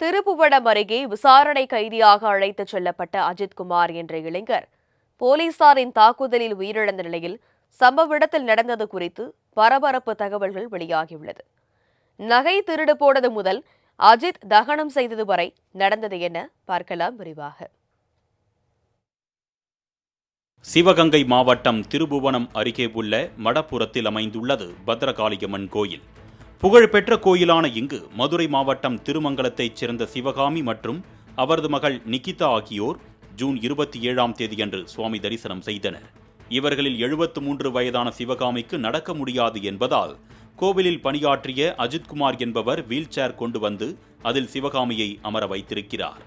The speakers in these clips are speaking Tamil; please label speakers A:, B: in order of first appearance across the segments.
A: திருப்புவனம் அருகே விசாரணை கைதியாக அழைத்துச் செல்லப்பட்ட அஜித்குமார் என்ற இளைஞர் போலீசாரின் தாக்குதலில் உயிரிழந்த நிலையில் சம்பவ இடத்தில் நடந்தது குறித்து பரபரப்பு தகவல்கள் வெளியாகியுள்ளது. நகை திருடு போனது முதல் அஜித் தகனம் செய்தது வரை நடந்தது என பார்க்கலாம் விரிவாக.
B: சிவகங்கை மாவட்டம் திருபுவனம் அருகே உள்ள மடப்புறத்தில் அமைந்துள்ளது பத்ரகாளியம்மன் கோயில். புகழ்பெற்ற கோயிலான இங்கு மதுரை மாவட்டம் திருமங்கலத்தைச் சேர்ந்த சிவகாமி மற்றும் அவரது மகள் நிகிதா ஆகியோர் ஜூன் இருபத்தி ஏழாம் தேதியன்று சுவாமி தரிசனம் செய்தனர். இவர்களில் எழுபத்து மூன்று வயதான சிவகாமிக்கு நடக்க முடியாது என்பதால் கோவிலில் பணியாற்றிய அஜித்குமார் என்பவர் வீல் சேர் கொண்டு வந்து அதில் சிவகாமியை அமர வைத்திருக்கிறார்.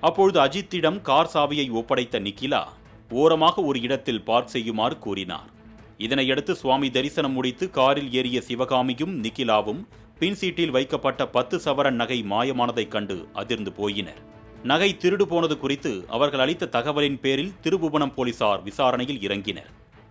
B: அப்பொழுது அஜித்திடம் கார் சாவியை ஒப்படைத்த நிக்கிலா ஓரமாக ஒரு இடத்தில் பார்க் செய்யுமாறு கூறினார். இதனையடுத்து சுவாமி தரிசனம் முடித்து காரில் ஏறிய சிவகாமியும் நிக்கிலாவும் பின் சீட்டில் வைக்கப்பட்ட பத்து சவரன் நகை மாயமானதைக் கண்டு அதிர்ந்து போயினர். நகை திருடு போனது குறித்து அவர்கள் அளித்த தகவலின் பேரில் திருபுவனம் போலீசார் விசாரணையில் இறங்கினர்.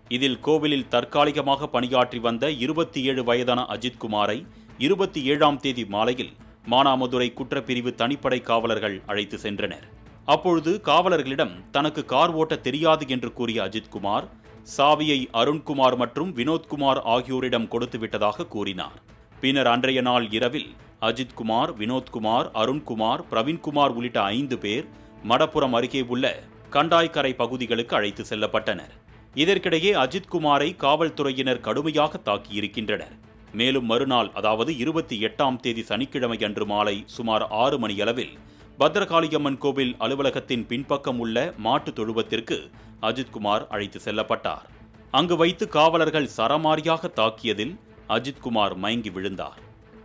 B: இதில் கோவிலில் தற்காலிகமாக பணியாற்றி வந்த இருபத்தி ஏழு வயதான அஜித்குமாரை இருபத்தி ஏழாம் தேதி மாலையில் மானாமதுரை குற்றப்பிரிவு தனிப்படை காவலர்கள் அழைத்து சென்றனர். அப்பொழுது காவலர்களிடம் தனக்கு கார் ஓட்ட தெரியாது என்று கூறிய அஜித்குமார் சாவியை அருண்குமார் மற்றும் வினோத்குமார் ஆகியோரிடம் கொடுத்து விட்டதாக கூறினார். பின்னர் அன்றைய நாள் இரவில் அஜித்குமார் வினோத்குமார் அருண்குமார் பிரவீன்குமார் உள்ளிட்ட ஐந்து பேர் மடப்புறம் அருகே உள்ள கண்டாய்க்கரை பகுதிகளுக்கு அழைத்து செல்லப்பட்டனர். இதற்கிடையே அஜித்குமாரை காவல்துறையினர் கடுமையாக தாக்கியிருக்கின்றனர். மேலும் மறுநாள் அதாவது இருபத்தி எட்டாம் தேதி சனிக்கிழமை அன்று மாலை சுமார் ஆறு மணியளவில் பத்ரகாளியம்மன் கோவில் அலுவலகத்தின் பின்பக்கம் உள்ள மாட்டு தொழுவத்திற்கு அஜித்குமார் அழைத்து செல்லப்பட்டார். அங்கு வைத்து காவலர்கள் சரமாரியாக தாக்கியதில் அஜித்குமார் மயங்கி விழுந்தார்.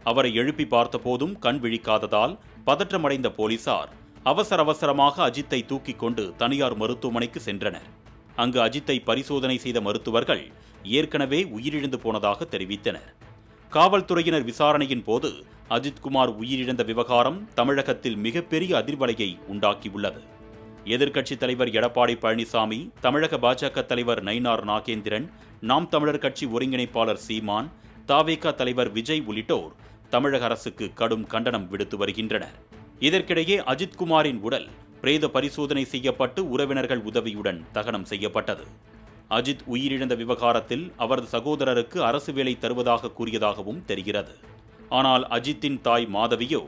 B: அவரை எழுப்பி பார்த்தபோதும் கண் விழிக்காததால் பதற்றமடைந்த போலீசார் அவசர அவசரமாக அஜித்தை தூக்கிக் கொண்டு தனியார் மருத்துவமனைக்கு சென்றனர். அங்கு அஜித்தை பரிசோதனை செய்த மருத்துவர்கள் ஏற்கனவே உயிரிழந்து போனதாக தெரிவித்தனர். காவல்துறையினர் விசாரணையின் போது அஜித்குமார் உயிரிழந்த விவகாரம் தமிழகத்தில் மிகப்பெரிய அதிர்வலையை உண்டாக்கியுள்ளது. எதிர்க்கட்சித் தலைவர் எடப்பாடி பழனிசாமி தமிழக பாஜக தலைவர் நயினார் நாகேந்திரன் நாம் தமிழர் கட்சி ஒருங்கிணைப்பாளர் சீமான் தாவேக தலைவர் விஜய் உள்ளிட்டோர் தமிழக அரசுக்கு கடும் கண்டனம் விடுத்து வருகின்றனர். இதற்கிடையே அஜித்குமாரின் உடல் பிரேத பரிசோதனை செய்யப்பட்டு உறவினர்கள் உதவியுடன் தகனம் செய்யப்பட்டது. அஜித் உயிரிழந்த விவகாரத்தில் அவரது சகோதரருக்கு அரசு வேலை தருவதாக கூறியதாகவும் தெரிகிறது. ஆனால் அஜித்தின் தாய் மாதவியோ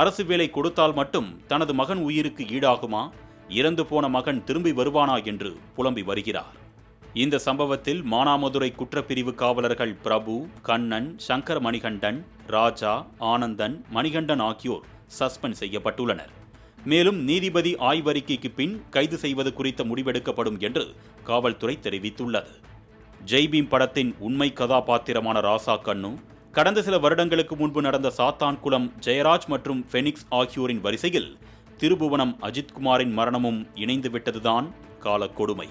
B: அரசு வேலை கொடுத்தால் மட்டும் தனது மகன் உயிருக்கு ஈடாகுமா? இறந்து போன மகன் திரும்பி வருவானா என்று புலம்பி வருகிறார். இந்த சம்பவத்தில் மானாமதுரை குற்றப்பிரிவு காவலர்கள் பிரபு கண்ணன் சங்கர் மணிகண்டன் ராஜா ஆனந்தன் மணிகண்டன் ஆகியோர் சஸ்பெண்ட் செய்யப்பட்டுள்ளனர். மேலும் நீதிபதி ஆய்வறிக்கைக்கு பின் கைது செய்வது குறித்த முடிவெடுக்கப்படும் என்று காவல்துறை தெரிவித்துள்ளது. ஜெய்பீம் படத்தின் உண்மை கதாபாத்திரமான ராசா கண்ணு கடந்த சில வருடங்களுக்கு முன்பு நடந்த சாத்தான்குளம் ஜெயராஜ் மற்றும் ஃபெனிக்ஸ் ஆகியோரின் வரிசையில் திருபுவனம் அஜித்குமாரின் மரணமும் இணைந்துவிட்டதுதான் காலக்கொடுமை.